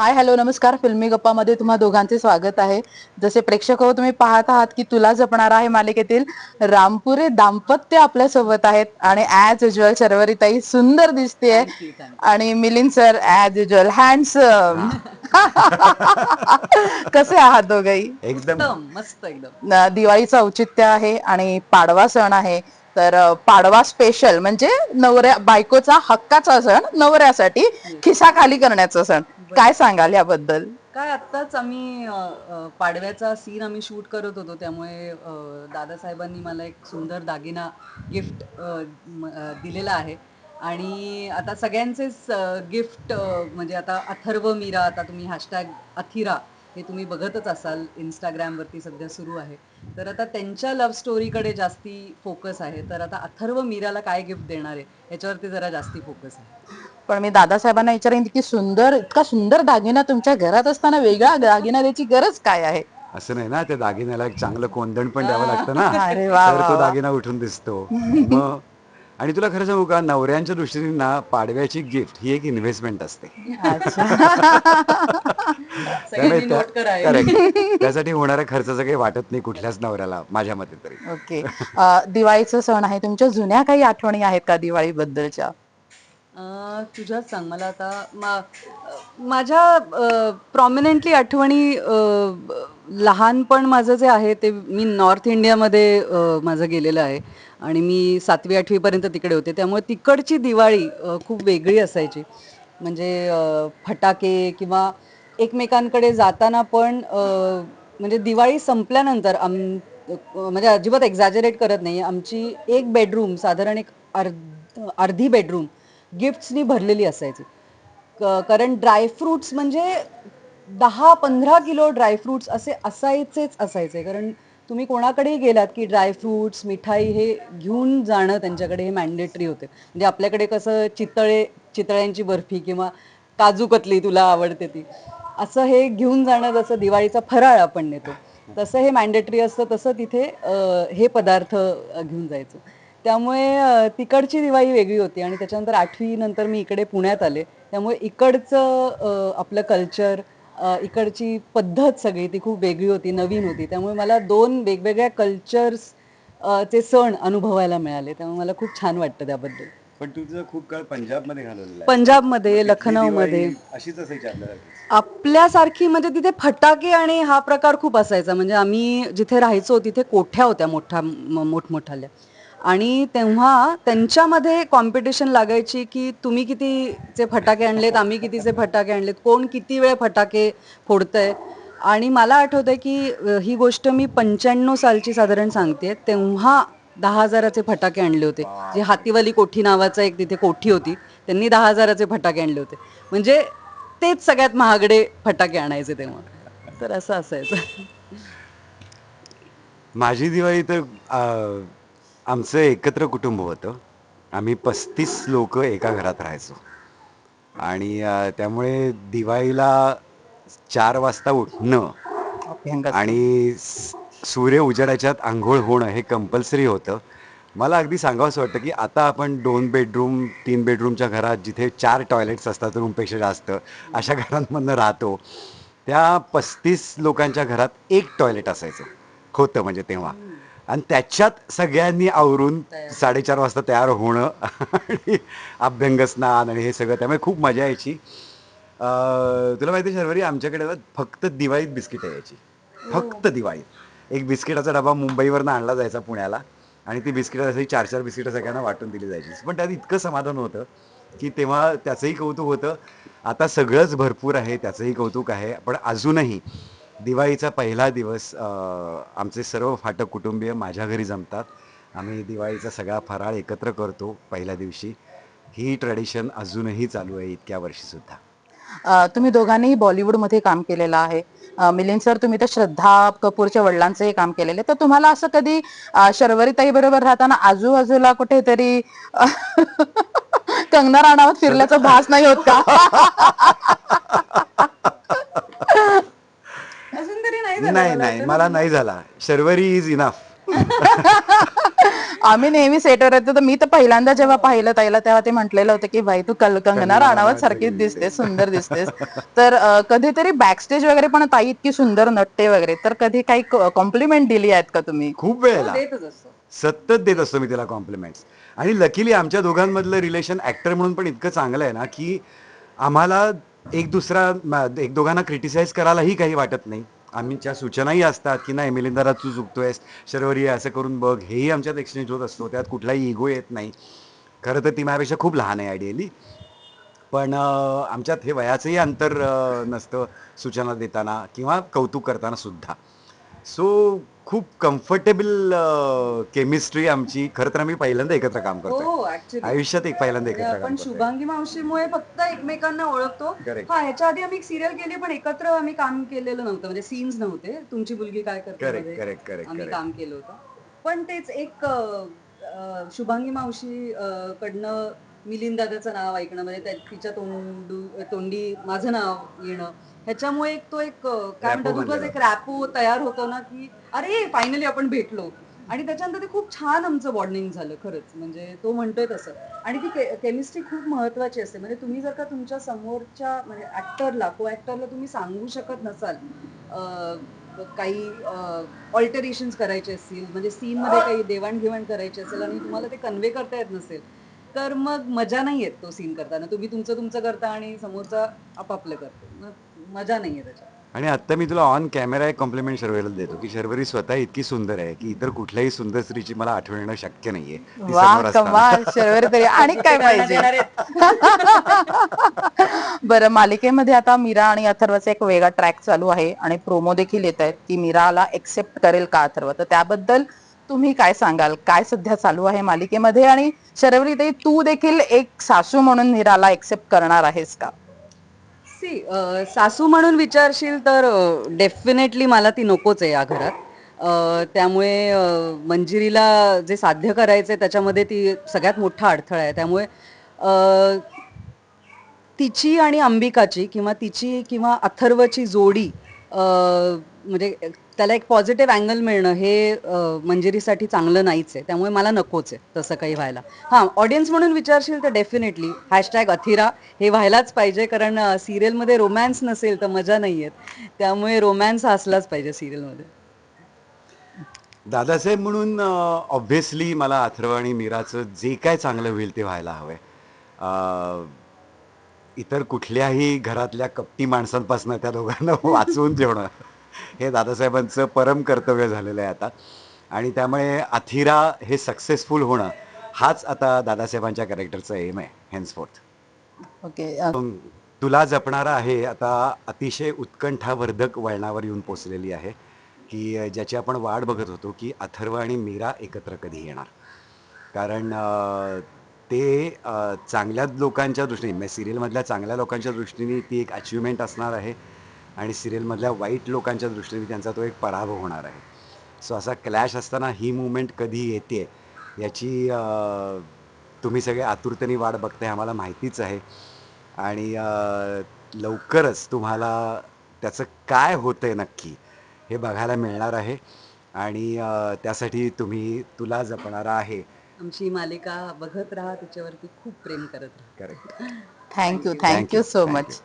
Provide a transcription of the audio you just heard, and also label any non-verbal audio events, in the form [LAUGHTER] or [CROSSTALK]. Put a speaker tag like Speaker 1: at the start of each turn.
Speaker 1: Hi hello नमस्कार. फिल्मी गप्पामध्ये तुम्हा दोघांचे स्वागत आहे. जसे प्रेक्षक हो तुम्ही पाहत आहात की तुला जपणार आहे मालिकेतील रामपुरे दाम्पत्य आपल्यासोबत आहेत. आणि ऍज युजल शर्वरीताई सुंदर दिसतेय. आणि Milind sir as usual handsome कसे आहात दोघही?
Speaker 2: एकदम.
Speaker 3: मस्त एकदम.
Speaker 1: दिवाळीचं औचित्य आहे आणि पाडवा सण आहे. तर पाडवा स्पेशल म्हणजे नवऱ्या बायकोचा हक्काचा सण नवऱ्यासाठी खिसा खाली करण्याचा सण. काय सांगाल याबद्दल?
Speaker 3: काय आत्ताच आम्ही अ, अ, पाडव्याचा सीन आम्ही शूट करत होतो. त्यामुळे अ, दादासाहेबांनी मला एक सुंदर दागिना गिफ्ट दिलेला आहे. आणि आता सगळ्यांचेच गिफ्ट म्हणजे आता अथर्व मीरा आता तुम्ही हॅशटॅग अथिरा हे तुम्ही बघतच असाल. इंस्टाग्रामवरती सध्या सुरू आहे. तर आता त्यांच्या लव्ह स्टोरीकडे जास्ती फोकस आहे. तर आता अथर्व मीराला काय गिफ्ट देणार आहे? याच्यावरती जरा जास्ती फोकस आहे.
Speaker 1: पण मी दादासाहेबांना विचारेन की सुंदर इतका सुंदर दागिना तुमच्या घरात असताना वेगळा दागिना द्यायची गरज काय आहे?
Speaker 2: असं नाही ना त्या दागिन्याला एक चांगलं कोंदण पण द्यावं लागतं ना. [LAUGHS]
Speaker 1: अरे वा,
Speaker 2: तर
Speaker 1: वा,
Speaker 2: तो
Speaker 1: वा.
Speaker 2: दागिना उठून दिसतो. मग आणि तुला खरं सांगू का नवऱ्यांच्या दृष्टीने ना पाडव्याची गिफ्ट ही एक इन्व्हेस्टमेंट असते. [LAUGHS] त्या- correct. त्यासाठी होणाऱ्या खर्चाचं काही वाटत नाही कुठल्याच नवऱ्याला माझ्या मते तरी.
Speaker 1: ओके. दिवाळीचं सण आहे तुमच्या जुन्या काही आठवणी आहेत का दिवाळी बद्दलच्या
Speaker 3: अं, तुझ्याच सांग. मला आता मा- माझ्या प्रॉमिनंटली आठवणी अं, ब- लहानपण माझं जे आहे ते मी नॉर्थ इंडियामध्ये अं, माझं गेलेलं आहे. आणि मी सातवी आठवीपर्यंत तिकडे होते. त्यामुळे तिकडची दिवाळी अं, खूप वेगळी असायची. म्हणजे अं, फटाके किंवा एकमेकांकडे जाताना पण अं, म्हणजे दिवाळी संपल्यानंतर आम म्हणजे अजिबात एक्झॅजरेट करत नाही आमची एक बेडरूम साधारण एक अर्ध अर्धी बेडरूम गिफ्ट्सनी भरलेली असायची. क- कारण ड्रायफ्रुट्स म्हणजे दहा पंधरा किलो ड्रायफ्रुट्स असे असायचेच असायचे. कारण तुम्ही कोणाकडेही गेलात की ड्रायफ्रुट्स मिठाई हे घेऊन जाणं त्यांच्याकडे हे मॅन्डेटरी होते. म्हणजे आपल्याकडे कसं चितळे चितळ्यांची बर्फी किंवा काजू कतली तुला आवडते ती. असं हे घेऊन जाणं जसं दिवाळीचा फराळ आपण नेतो तसं हे मॅन्डेटरी असतं तसं तिथे हे पदार्थ घेऊन जायचं. त्यामुळे तिकडची दिवाळी वेगळी होती आणि त्याच्यानंतर आठवी नंतर मी इकडे पुण्यात आले. त्यामुळे इकडचं आपलं कल्चर इकडची पद्धत सगळी ती खूप वेगळी होती नवीन होती. त्यामुळे मला दोन वेगवेगळ्या कल्चर्स चे सण अनुभवायला मिळाले. त्यामुळे मला खूप छान वाटतं त्याबद्दल.
Speaker 2: पण तुझं खूप काळ पंजाबमध्ये घालवलेलं
Speaker 3: पंजाबमध्ये लखनौमध्ये.
Speaker 2: अशीच असायची
Speaker 3: आपल्यासारखी म्हणजे तिथे फटाके आणि हा प्रकार खूप असायचा. म्हणजे आम्ही जिथे राहायचो तिथे कोठ्या होत्या मोठ्या मोठमोठाल्या. आणि तेव्हा त्यांच्यामध्ये कॉम्पिटिशन लागायची की तुम्ही कितीचे फटाके आणलेत आम्ही कितीचे फटाके आणलेत कोण किती वेळ फटाके फोडतंय. आणि मला आठवतंय की ही गोष्ट मी पंच्याण्णव सालची साधारण सांगते. तेव्हा दहा हजाराचे फटाके आणले होते. जे हातीवाली कोठी नावाचा एक तिथे कोठी होती. त्यांनी दहा हजाराचे फटाके आणले होते. म्हणजे तेच सगळ्यात महागडे फटाके आणायचे तेव्हा. तर असं असायचं.
Speaker 2: माझी दिवाळी तर आमचं एकत्र कुटुंब होतं. आम्ही पस्तीस लोक एका घरात राहायचो. आणि त्यामुळे दिवाळीला चार वाजता उठणं. आणि सूर्य उजेडाच्यात आंघोळ होणं हे कंपल्सरी होतं. मला अगदी सांगावंसं वाटतं की आता आपण दोन बेडरूम तीन बेडरूमच्या घरात जिथे चार टॉयलेट्स असतात रूमपेक्षा जास्त अशा घरांमधनं राहतो. त्या पस्तीस लोकांच्या घरात एक टॉयलेट असायचं. होतं म्हणजे तेव्हा. आणि त्याच्यात सगळ्यांनी आवरून साडेचार वाजता तयार होणं [LAUGHS] आणि अभ्यंग स्नान आणि हे सगळं. त्यामुळे खूप मजा यायची. तुला माहिती आहे शर्वरी आमच्याकडे फक्त दिवाळीत बिस्किट यायची. फक्त दिवाळीत. एक बिस्किटाचा डबा मुंबईवरनं आणला जायचा पुण्याला आणि ती बिस्किटं असे चार चार बिस्किटं सगळ्यांना वाटून दिली जायची. पण त्यात इतकं समाधान होतं की तेव्हा त्याचंही कौतुक होतं. आता सगळंच भरपूर आहे त्याचंही कौतुक आहे. पण अजूनही दिवाळीचा पहिला दिवस आमचे सर्व फाटक कुटुंबीय माझ्या घरी जमतात. आम्ही दिवाळीचा सगळा फराळ एकत्र करतो पहिल्या दिवशी. ही ट्रेडिशन अजूनही चालू आहे इतक्या वर्षीसुद्धा
Speaker 1: तुम्ही दोघांनीही बॉलिवूडमध्ये काम केलेलं आहे. मिलिंद सर तुम्ही तर श्रद्धा कपूरच्या वडिलांचंही काम केलेलं आहे. तर तुम्हाला असं कधी शर्वरीताई बरोबर राहताना आजूबाजूला कुठेतरी कंगना राणावत फिरल्याचा भास नाही होत का [LAUGHS]
Speaker 3: अजून तरी नाही
Speaker 2: नाही
Speaker 3: मला
Speaker 2: नाही. झाला. शर्वरी इज इनफ [LAUGHS]
Speaker 1: आम्ही नेहमी सेटवर येतो तर मी तर पहिल्यांदा जेव्हा पाहिलं ताईला तेव्हा ते म्हटलेलं होतं की भाई तू कल कंगना राणावत सारखीच दिसतेस सुंदर दिसतेस. तर अं, कधीतरी बॅकस्टेज वगैरे पण ताई इतकी सुंदर नटते वगैरे तर कधी काही कॉम्प्लिमेंट दिली आहेत का तुम्ही?
Speaker 2: खूप वेळेला.
Speaker 3: देतच असतो.
Speaker 2: सतत देत असतो मी तिला कॉम्प्लिमेंट्स आणि लकीली आमच्या दोघांमधलं रिलेशन ऍक्टर म्हणून पण इतकं चांगलं आहे ना की आम्हाला एक दुसरा म- एक दोघांना क्रिटिसाइज करायलाही काही वाटत नाही. आमच्या सूचनाही असतात की नाही मिलिंदारा तू चुकतोयस शर्वरी असं करून बघ हेही आमच्यात एक्सचेंज होत असतो. त्यात कुठलाही इगो येत नाही. खरं तर ती माझ्यापेक्षा खूप लहान आहे आयडियली पण आमच्यात हे वयाचंही अंतर नसतं सूचना देताना किंवा कौतुक करताना सुद्धा. सो खूप कम्फर्टेबल केमिस्ट्री आमची. खरं तर आम्ही पहिल्यांदा एकत्र काम करतोय.
Speaker 3: हो ऍक्च्युली
Speaker 2: आयुष्यात एक पहिल्यांदा एकत्र काम करतोय.
Speaker 3: शुभांगी मावशीमुळे फक्त एकमेकांना ओळखतो.
Speaker 2: Correct.
Speaker 3: हा ह्याच्या आधी आम्ही सिरियल केली पण एकत्र आम्ही काम केलेलं नव्हतं. म्हणजे सीन्स नव्हते. तुमची मुलगी काय करते
Speaker 2: Correct,
Speaker 3: मध्ये
Speaker 2: correct, correct,
Speaker 3: आम्ही
Speaker 2: correct.
Speaker 3: काम केलं होतं. पण तेच एक अं, अं, शुभांगी मावशी अं, कडनं मिलिंद दादाचं नाव ऐकणं म्हणजे त्या- तिच्या तोंडू तोंडी माझं नाव येणं ह्याच्यामुळे एक तो एक काय म्हणतात. एक रॅपो तयार होतो ना की अरे फायनली आपण भेटलो. आणि त्याच्यानंतर ते खूप छान आमचं बॉन्डिंग झालं खरंच. म्हणजे तो म्हणतोय तसं. आणि ती केमिस्ट्री खूप महत्वाची असते. म्हणजे तुम्ही जर का तुमच्या समोरच्या म्हणजे ऍक्टरला को ऍक्टरला तुम्ही सांगू शकत नसाल काही ऑल्टरेशन करायचे असतील म्हणजे सीन मध्ये काही देवाणघेवाण करायची असेल आणि तुम्हाला ते कन्वे करता येत नसेल तर मग मजा नाही येत तो सीन करताना. तुम्ही तुमचं तुमचं करता आणि समोरचा आपापलं करतो. मग मजा नाही त्याच्यात.
Speaker 2: आणि आता मी तुला ऑन कॅमेरा एक कॉम्प्लिमेंट शर्वरीला देतो की शर्वरी स्वतः इतकी सुंदर आहे की इतर कुठल्याही सुंदर स्त्रीची मला आठवण येणं शक्य नाहीये. ती समोर
Speaker 1: वा
Speaker 2: असताना.
Speaker 1: कमाल शर्वरी तरी. आणि काय पाहिजे? [LAUGHS] बरं मालिकेमध्ये आता मीरा आणि अथर्वचा एक वेगळा ट्रॅक चालू आहे आणि प्रोमो देखील येत आहेत की मीराला एक्सेप्ट करेल का अथर्व? तर त्याबद्दल तुम्ही काय सांगाल? काय सध्या चालू आहे मालिकेमध्ये? आणि शरवरी ताई तू देखील एक सासू म्हणून निराला एक्सेप्ट करणार आहेस का?
Speaker 3: सी सासू म्हणून विचारशील तर डेफिनेटली मला ती नकोच आहे या घरात. त्यामुळे मंजिरीला जे साध्य करायचंय त्याच्यामध्ये ती सगळ्यात मोठा अडथळा आहे. त्यामुळे तिची आणि अंबिकाची किंवा तिची किंवा अथर्वची जोडी म्हणजे त्याला एक पॉझिटिव्ह अँगल मिळणं हे मंजिरीसाठी चांगलं नाहीच आहे. त्यामुळे मला नकोच आहे तसं काही व्हायला. हां ऑडियन्स म्हणून विचारशील तर डेफिनेटली हॅशटॅग अथिरा. हे व्हायलाच पाहिजे कारण सिरियलमध्ये रोमॅन्स नसेल तर मजा नाही आहेत त्यामुळे रोमॅन्स असलाच पाहिजे सिरियलमध्ये
Speaker 2: दादासाहेब म्हणून ऑब्व्हियसली मला अथर्व आणि मीराचं जे काय चांगलं होईल ते व्हायला हवंय. इतर कुठल्याही घरातल्या कपटी माणसांपासून त्या दोघांना [LAUGHS] वाचवून ठेवणं. हे दादासाहेबांचं परम कर्तव्य झालेलं आहे आता. आणि त्यामुळे अथिरा हे सक्सेसफुल होणं हाच आता दादासाहेबांच्या कॅरेक्टरचा एम आहे हेन्सफोर्थ
Speaker 1: ओके
Speaker 2: तुला जपणारा आहे आता अतिशय उत्कंठावर्धक वळणावर येऊन पोचलेली आहे की ज्याची आपण वाट बघत होतो की अथर्व आणि मीरा एकत्र कधी येणार. कारण ते चांगल्या लोकांच्या दृष्टीने म्हणजे सिरियलमधल्या चांगल्या लोकांच्या दृष्टीने ती एक अचिव्हमेंट असणार आहे. आणि सिरियलमधल्या वाईट लोकांच्या दृष्टीने त्यांचा तो एक पराभव होणार आहे. सो असा क्लॅश असताना ही मुवमेंट कधी येते याची तुम्ही सगळे आतुरतेने वाट बघताय आम्हाला माहितीच आहे. आणि लवकरच तुम्हाला त्याचं काय होतंय नक्की हे बघायला मिळणार आहे. आणि त्यासाठी तुम्ही तुला जपणारा आहे.
Speaker 3: आमची ही मालिका बघत राहा त्याच्यावरती खूप प्रेम करत राहा.
Speaker 2: Correct
Speaker 1: thank you thank you so much.